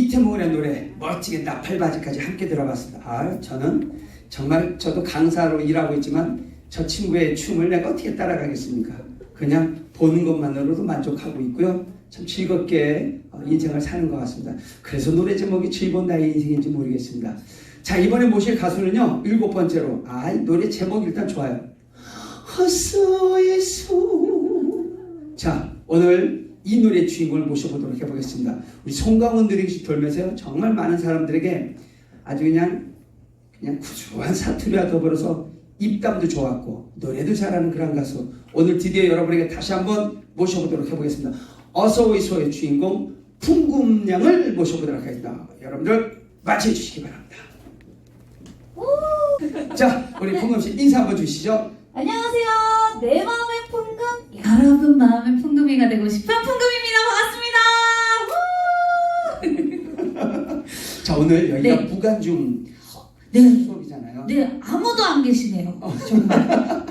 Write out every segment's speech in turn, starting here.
이태몽의 노래 멋지게 나팔바지까지 함께 들어봤습니다. 아, 저는 정말 저도 강사로 일하고 있지만 저 친구의 춤을 내가 어떻게 따라가겠습니까? 그냥 보는 것만으로도 만족하고 있고요. 참 즐겁게 어, 인생을 사는 것 같습니다. 그래서 노래 제목이 즐거운 나의 인생인지 모르겠습니다. 자 이번에 모실 가수는요 일곱 번째로 아 노래 제목 일단 좋아요. 헛소에서 자 오늘 이 노래 주인공을 모셔보도록 해보겠습니다. 우리 송강원 누리기 돌면서요 정말 많은 사람들에게 아주 그냥 그냥 구수한 사투리와 더불어서 입담도 좋았고 노래도 잘하는 그런 가수 오늘 드디어 여러분에게 다시 한번 모셔보도록 해보겠습니다. 어서 오이소의 주인공 풍금양을 모셔보도록 하겠습니다. 여러분들 맞춰주시기 바랍니다. 자 우리 풍금 씨 인사 한번 주시죠. 안녕하세요. 내 마음의 풍금, 여러분 마음의 풍금이가 되고 싶은 풍금입니다. 반갑습니다. 자 오늘 네. 무관중 네. 수업이잖아요. 네, 아무도 안 계시네요. 어. 정말.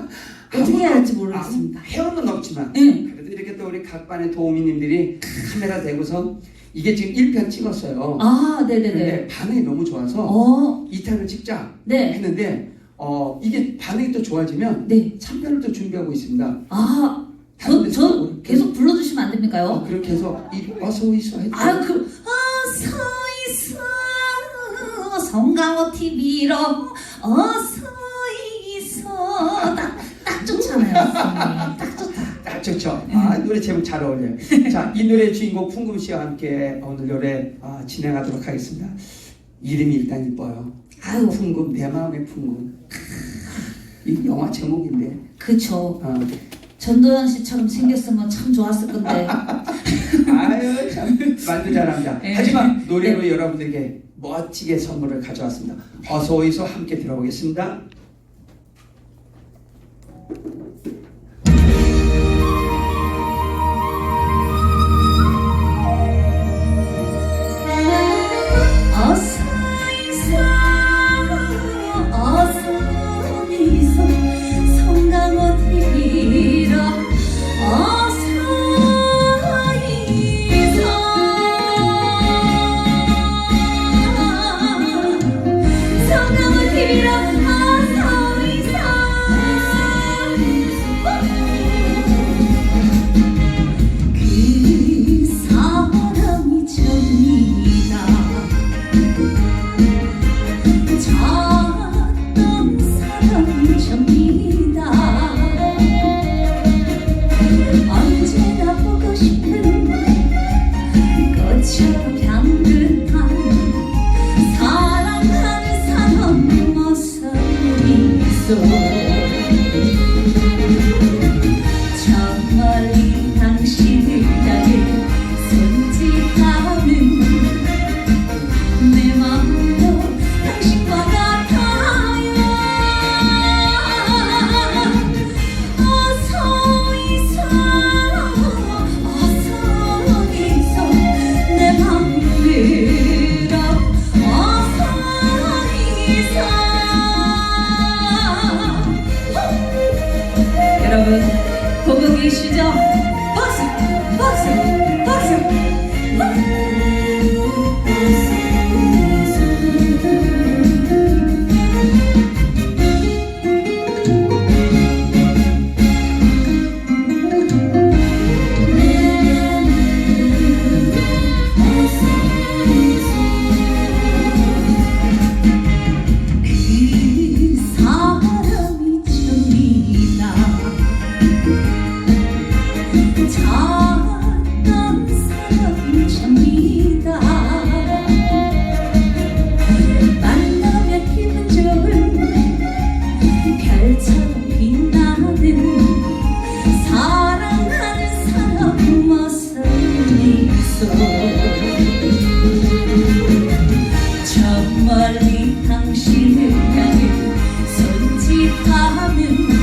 어떻게 해야 할지 모르겠습니다. 아, 회원은 없지만 네. 그래도 이렇게 또 우리 각 반의 도우미님들이 카메라 대고서 이게 지금 1편 찍었어요. 아, 네네네. 근데 반응이 너무 좋아서 어, 2탄을 찍자 네. 했는데 어 이게 반응이 또 좋아지면 네. 3편을 또 준비하고 있습니다. 아, 저, 저 계속 불러주시면 안 어, 됩니까요? 그렇게 해서 이 어서 오이소 했죠. 아, 그, 어서 있어. 성강호 TV로 어서 있어. 딱, 딱 좋잖아요. 딱 좋다. 딱 좋죠. 아, 노래 제목 잘 어울려요. 자, 이 노래 주인공 풍금 씨와 함께 오늘 노래 아, 진행하도록 하겠습니다. 이름이 일단 이뻐요. 아유, 풍금, 내 마음의 풍금. 이 영화 제목인데. 그쵸. 어. 전도연 씨처럼 생겼으면 참 좋았을 건데. 말도 잘합니다. 네. 하지만 노래로 여러분들에게 멋지게 선물을 가져왔습니다. 어서 오이소 함께 들어보겠습니다. 모습 여러분 보고 계시죠? 박수 박수 嗯